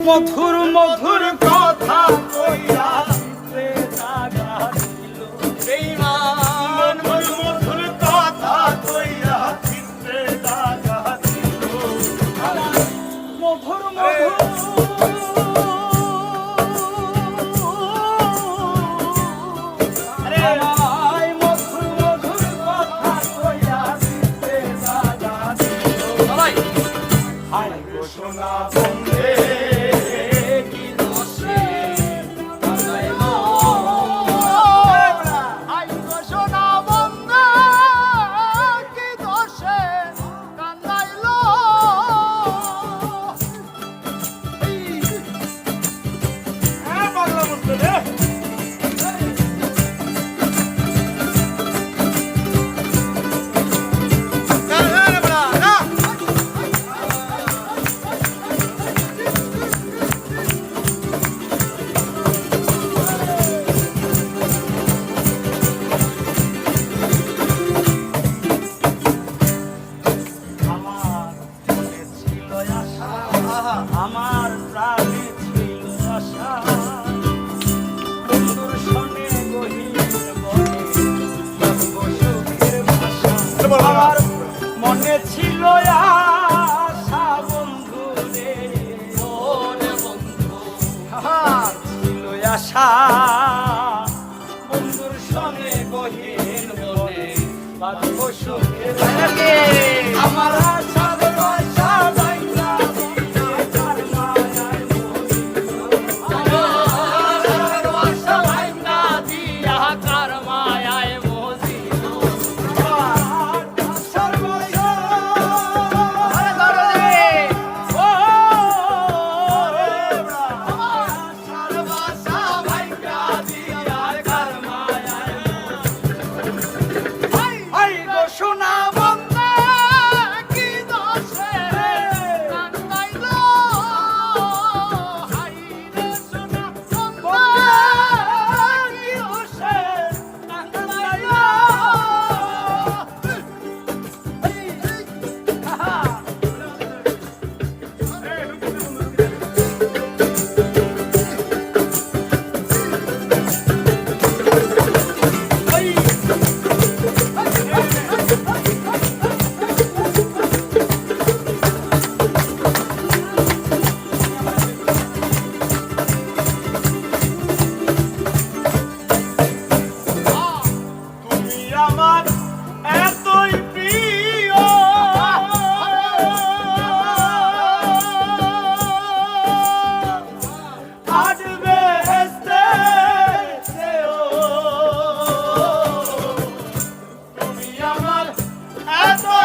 মধুর মধুর কথা কইয়া চিত্রে জাগা আমার প্রাণে ছিল আশা। বন্ধুর সনে গহীন বনে বলব সুখের ভাষা আমার মনে ছিল আশা বন্ধু রে। বন্ধু। ছিল আশা। Adoro!